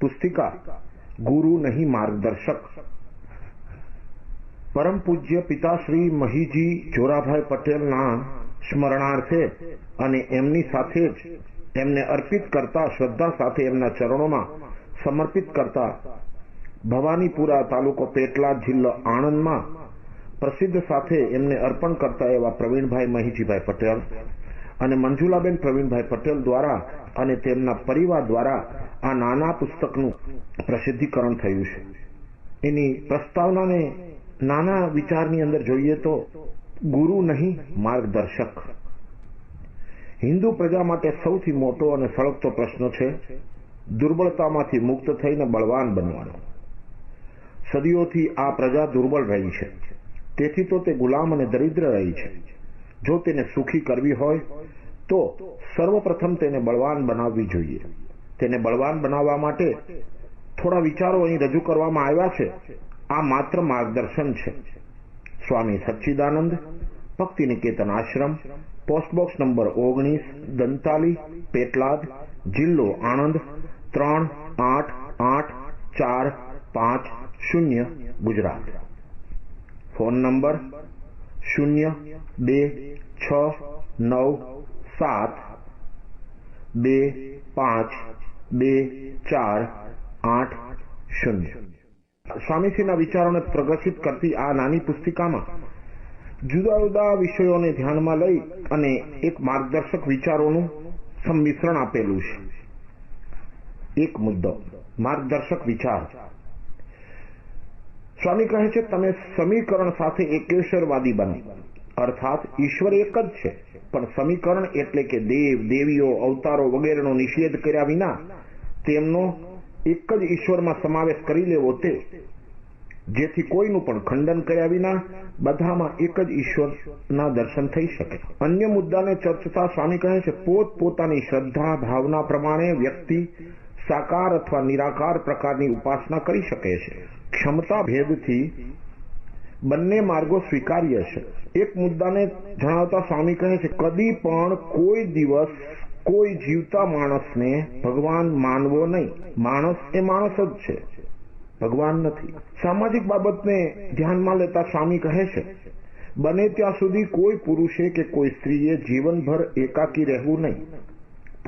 પુસ્તિકા ગુરુ નહીં માર્ગદર્શક પરમ પૂજ્ય પિતાશ્રી મહીજી જોરાભાઈ પટેલના સ્મરણાર્થે અને એમની સાથે જ એમને અર્પિત કરતા, શ્રદ્ધા સાથે એમના ચરણોમાં સમર્પિત કરતા, ભવાનીપુરા તાલુકો પેટલાદ જિલ્લો આણંદમાં પ્રસિદ્ધ સાથે એમને અર્પણ કરતા એવા પ્રવીણભાઈ મહીજીભાઈ પટેલ અને મંજુલાબેન પ્રવીણભાઈ પટેલ દ્વારા અને તેમના પરિવાર દ્વારા આ નાના પુસ્તકનું પ્રસિદ્ધિકરણ થયું છે. એની પ્રસ્તાવનાને નાના વિચારની અંદર જોઈએ તો ગુરુ નહીં, માર્ગદર્શક. હિન્દુ પ્રજા માટે સૌથી મોટો અને સળગતો પ્રશ્ન છે દુર્બળતામાંથી મુક્ત થઈને બળવાન બનવાનો. સદીઓથી આ પ્રજા દુર્બળ રહી છે. તેથી તો તે ગુલામ અને દરિદ્ર રહી છે. જો તેને સુખી કરવી હોય, તો સર્વપ્રથમ તેને બળવાન બનાવવી જોઈએ. તેને બળવાન બનાવવા માટે થોડા વિચારો અહીં રજૂ કરવામાં આવ્યા છે. આ માત્ર માર્ગદર્શન છે. સ્વામી સચ્ચિદાનંદ ભક્તિ નિકેતન આશ્રમ, પોસ્ટબોક્સ નંબર ઓગણીસ, દંતાલી, પેટલાદ, જિલ્લો આણંદ, ત્રણ, આઠ આઠ, ચાર, પાંચ, શૂન્ય, ગુજરાત. ફોન નંબર શૂન્ય, બે, છ, નવ, સાત, બે, પાંચ, બે, ચાર, આઠ, શૂન્ય. સ્વામીશ્રીના વિચારોને પ્રગતિત કરતી આ નાની પુસ્તિકામાં જુદા જુદા વિષયોને ધ્યાનમાં લઈ અને એક માર્ગદર્શક વિચારોનું સંમિશ્રણ આપેલું છે. એક મુદ્દો, માર્ગદર્શક વિચાર. સ્વામી કહે છે, તમે સમીકરણ સાથે એકેશ્વરવાદી બનો. અર્થાત, ઈશ્વર એક જ છે. પણ સમીકરણ એટલે કે દેવ, દેવીઓ, અવતારો વગેરેનો નિષેધ કર્યા વિના તેમનો એક જ ઈશ્વરમાં સમાવેશ કરી લેવો તે. જેથી કોઈનું પણ ખંડન કર્યા વિના બધામાં એક જ ઈશ્વરના દર્શન થઈ શકે. અન્ય મુદ્દાને ચર્ચતા સ્વામી કહે છે પોત પોતાની શ્રદ્ધા, ભાવના પ્રમાણે વ્યક્તિ સાકાર અથવા નિરાકાર પ્રકારની ઉપાસના કરી શકે છે. ક્ષમતા ભેદથી બંને માર્ગો સ્વીકાર્ય છે. એક મુદ્દાને જણાવતા સ્વામી કહે છે, કદી પણ કોઈ દિવસ કોઈ જીવતા માણસને ભગવાન માનવો નહીં. માણસ એ માણસ જ છે. ભગવાન નથી. સામાજિક બાબતને ધ્યાનમાં લેતા સ્વામી કહે છે, બને ત્યાં સુધી કોઈ પુરુષે કે કોઈ સ્ત્રીએ જીવનભર એકાકી રહેવું નહીં.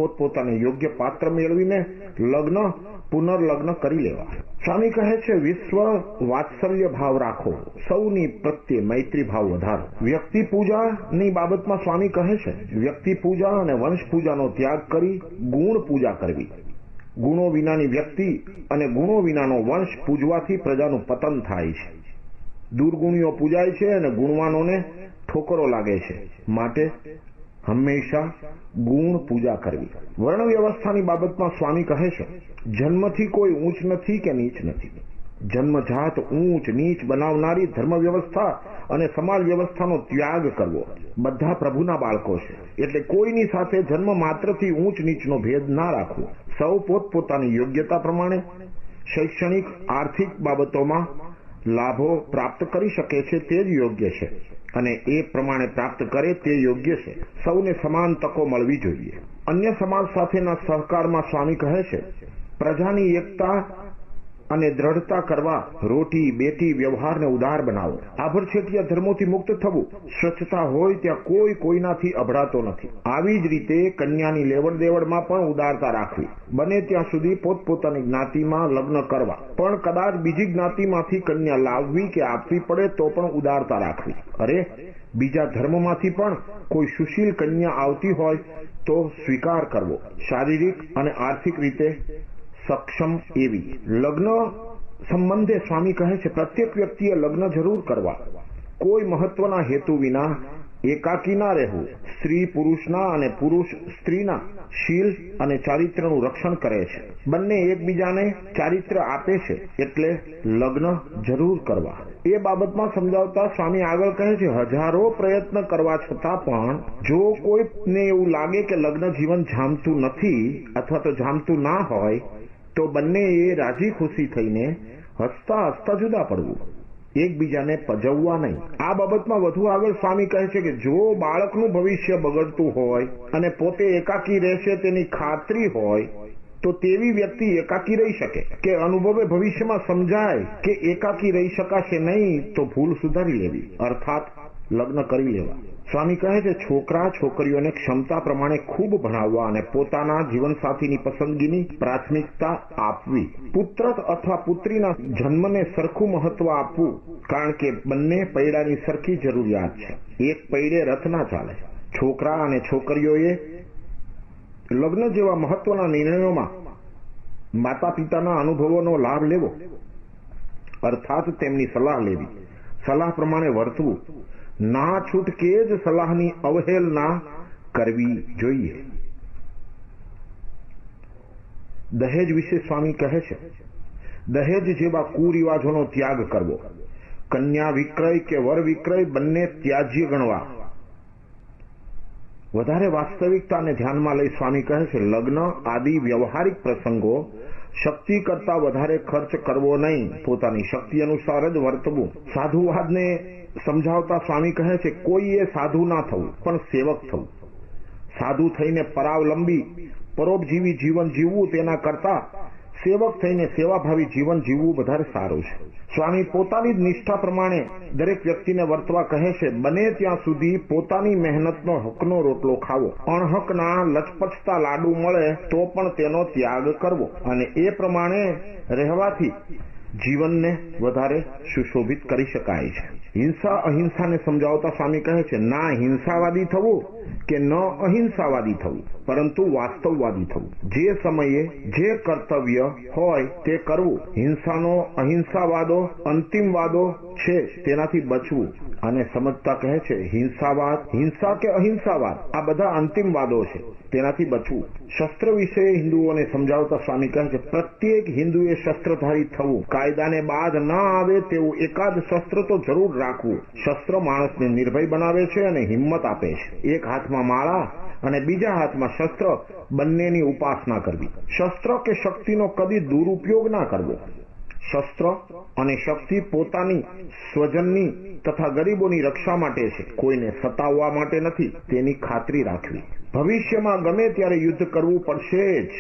પોતપોતાને યોગ્ય પાત્ર મેળવીને લગ્ન, પુનર્લગ્ન કરી લેવા સ્વામી કહે છે, વિશ્વ વાત્સલ્ય ભાવ રાખો. સૌની પ્રત્યે મૈત્રી ભાવ વધારો. વ્યક્તિ પૂજાની બાબતમાં સ્વામી કહે છે, વ્યક્તિ પૂજા અને વંશ પૂજાનો ત્યાગ કરી ગુણ પૂજા કરવી. ગુણો વિનાની વ્યક્તિ અને ગુણો વિનાનો વંશ પૂજવાથી પ્રજાનું પતન થાય છે. દુર્ગુણીઓ પૂજાય છે અને ગુણવાનોને ઠોકરો લાગે છે. માટે હંમેશા ગુણ પૂજા કરવી. વર્ણ વ્યવસ્થાની બાબતમાં સ્વામી કહે છે, જન્મથી કોઈ ઊંચ નથી કે નીચ નથી. જન્મજાત, ઊંચ, નીચ બનાવનારી ધર્મ વ્યવસ્થા અને સમાજ વ્યવસ્થાનો ત્યાગ કરવો. બધા પ્રભુના બાળકો છે. એટલે કોઈની સાથે જન્મ માત્રથી ઊંચ, નીચનો ભેદ ના રાખવો. સૌ પોતપોતાની યોગ્યતા પ્રમાણે શૈક્ષણિક, આર્થિક બાબતોમાં લાભો પ્રાપ્ત કરી શકે છે તે જ યોગ્ય છે. અને એ પ્રમાણે પ્રાપ્ત કરે તે યોગ્ય છે. સૌને સમાન તકો મળવી જોઈએ. અન્ય સમાજ સાથેના સહકારમાં સ્વામી કહે છે, પ્રજાની એકતા અને દ્રઢતા કરવા રોટી બેટી વ્યવહારને ઉદાર બનાવો. આભરછેટિયા ધર્મોથી મુક્ત થવું. સ્વચ્છતા હોય ત્યાં કોઈ કોઈનાથી અભડાતો નથી. આવી જ રીતે કન્યાની લેવડ દેવડમાં પણ ઉદારતા રાખવી. બને ત્યાં સુધી પોતપોતાની જ્ઞાતિમાં લગ્ન કરવા. પણ કદાચ બીજી જ્ઞાતિમાંથી કન્યા લાવવી કે આપવી પડે તો પણ ઉદારતા રાખવી. અરે, બીજા ધર્મમાંથી પણ કોઈ સુશીલ કન્યા આવતી હોય તો સ્વીકાર કરવો. શારીરિક અને આર્થિક રીતે સક્ષમ એવી. લગ્ન સંબંધે સ્વામી કહે છે, પ્રત્યેક વ્યક્તિએ લગ્ન જરૂર કરવા. કોઈ મહત્વના હેતુ વિના એકાકી ના રહેવું. સ્ત્રી પુરુષના અને પુરુષ સ્ત્રીના શીલ અને ચારિત્રનું રક્ષણ કરે છે. બંને એકબીજાને ચારિત્ર આપે છે એટલે લગ્ન જરૂર કરવા. એ બાબતમાં સમજાવતા સ્વામી આગળ કહે છે, હજારો પ્રયત્ન કરવા છતાં પણ જો કોઈને એવું લાગે કે લગ્ન જીવન જામતું નથી અથવા તો જામતું ના હોય તો બંને એ રાજી ખુશી થઈને હસતા હસતા જુદા પડવું. એકબીજાને પજવવા નહીં. આ બાબતમાં વધુ આગળ સ્વામી કહે છે કે જો બાળકનું ભવિષ્ય બગડતું હોય અને પોતે એકાકી રહેશે તેની ખાતરી હોય, તો તેવી વ્યક્તિ એકાકી રહી શકે. કે અનુભવે ભવિષ્યમાં સમજાય કે એકાકી રહી શકાશે નહીં, તો ભૂલ સુધારી લેવી. અર્થાત લગ્ન કરી લેવા. સ્વામી કહે છે, છોકરા છોકરીઓને ક્ષમતા પ્રમાણે ખૂબ ભણાવવા અને પોતાના જીવનસાથીની પસંદગીની પ્રાથમિકતા આપવી. પુત્ર અથવા પુત્રીના જન્મને સરખું મહત્વ આપવું, કારણ કે બંને પૈડાની સરખી જરૂરિયાત છે. એક પૈડે રથ ના ચાલે. છોકરા અને છોકરીઓએ લગ્ન જેવા મહત્વના નિર્ણયોમાં માતા પિતાના અનુભવોનો લાભ લેવો. અર્થાત તેમની સલાહ લેવી. સલાહ પ્રમાણે વર્તવું. ના છૂટકે જ સલાહની અવહેલના કરવી જોઈએ. દહેજ વિશે સ્વામી કહે છે, દહેજ જેવા કુરિવાજોનો ત્યાગ કરવો. કન્યા વિક્રય કે વર વિક્રય બંને ત્યાજ્ય ગણવા. વધારે વાસ્તવિકતાને ધ્યાનમાં લઈ સ્વામી કહે છે, લગ્ન આદિ વ્યવહારિક પ્રસંગો શક્તિ કરતા વધારે ખર્ચ કરવો નહીં. પોતાની શક્તિ અનુસાર જ વર્તવું. સાધુવાદને સમજાવતા સ્વામી કહે છે, કોઈએ સાધુ ના થવું, પણ સેવક થવું. સાધુ થઈને પરાવલંબી, પરોપજીવી જીવન જીવવું તેના કરતા સેવક થઈને સેવાભાવી જીવન જીવવું વધારે સારું છે. સ્વામી પોતાની જ નિષ્ઠા પ્રમાણે દરેક વ્યક્તિને વર્તવા કહે છે, બને ત્યાં સુધી પોતાની મહેનતનો, હકનો રોટલો ખાવો. અણહકના લચપચતા લાડુ મળે તો પણ તેનો ત્યાગ કરવો. અને એ પ્રમાણે રહેવાથી જીવનને વધારે સુશોભિત કરી શકાય છે. હિંસા અહિંસાને સમજાવતા સ્વામી કહે છે ના હિંસાવાદી થવું કે ન અહિંસાવાદી થવું પરંતુ વાસ્તવવાદી થવું જે સમયે જે કર્તવ્ય હોય તે કરવું હિંસાનો અહિંસાવાદો અંતિમવાદો છે તેનાથી બચવું અને સમજતા કહે છે, હિંસાવાદ, હિંસા કે અહિંસાવાદ? આ બધા અંતિમવાદો છે. તેનાથી બચવું. શસ્ત્ર વિશે હિન્દુઓને સમજાવતા સ્વામી કહે છે, પ્રત્યેક હિન્દુએ શસ્ત્રધારી થવું. કાયદાને બાદ ન આવે તેવું એકાદ શસ્ત્ર તો જરૂર રાખવું. શસ્ત્ર માણસને નિર્ભય બનાવે છે અને હિંમત આપે છે. એક હાથમાં માળા અને બીજા હાથમાં શસ્ત્ર બંનેની ઉપાસના કરવી. શસ્ત્ર કે શક્તિનો કદી દુરુપયોગ ના કરવો. શસ્ત્ર અને શક્તિ પોતાની સ્વજનની તથા ગરીબોની રક્ષા માટે છે. કોઈને સતાવવા માટે નથી, તેની ખાતરી રાખવી. ભવિષ્યમાં ગમે ત્યારે યુદ્ધ કરવું પડશે જ.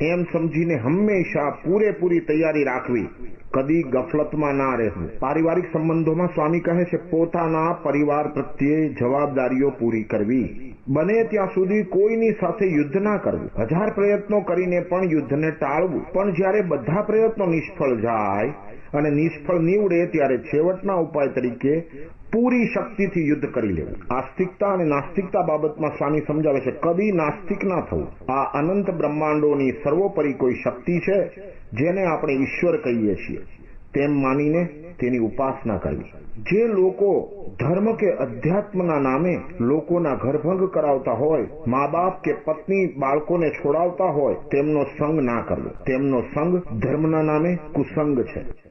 એમ સમજીને હંમેશા પૂરેપૂરી તૈયારી રાખવી. કદી ગફલતમાં ના રહેવું. પારિવારિક સંબંધોમાં સ્વામી કહે છે, પોતાના પરિવાર પ્રત્યે જવાબદારીઓ પૂરી કરવી. બને ત્યાં સુધી કોઈની સાથે યુદ્ધ ના કરવું. હજાર પ્રયત્નો કરીને પણ યુદ્ધને ટાળવું. પણ જ્યારે બધા પ્રયત્નો નિષ્ફળ જાય અને નિષ્ફળ નીવડે ત્યારે છેવટના ઉપાય તરીકે પૂરી શક્તિથી યુદ્ધ કરી લેવું. આસ્તિકતા અને નાસ્તિકતા બાબતમાં સ્વામી સમજાવે છે કદી નાસ્તિક ના થવું. આ અનંત બ્રહ્માંડોની સર્વોપરી કોઈ શક્તિ છે, જેને આપણે ઈશ્વર કહીએ છીએ. તેમ માનીને તેની ઉપાસના કરવી. જે લોકો ધર્મ કે અધ્યાત્મના નામે લોકોના ઘરભંગ કરાવતા હોય મા બાપ કે પત્ની બાળકોને છોડાવતા હોય, તેમનો સંગ ના કરવો. તેમનો સંગ ધર્મના નામે કુસંગ છે.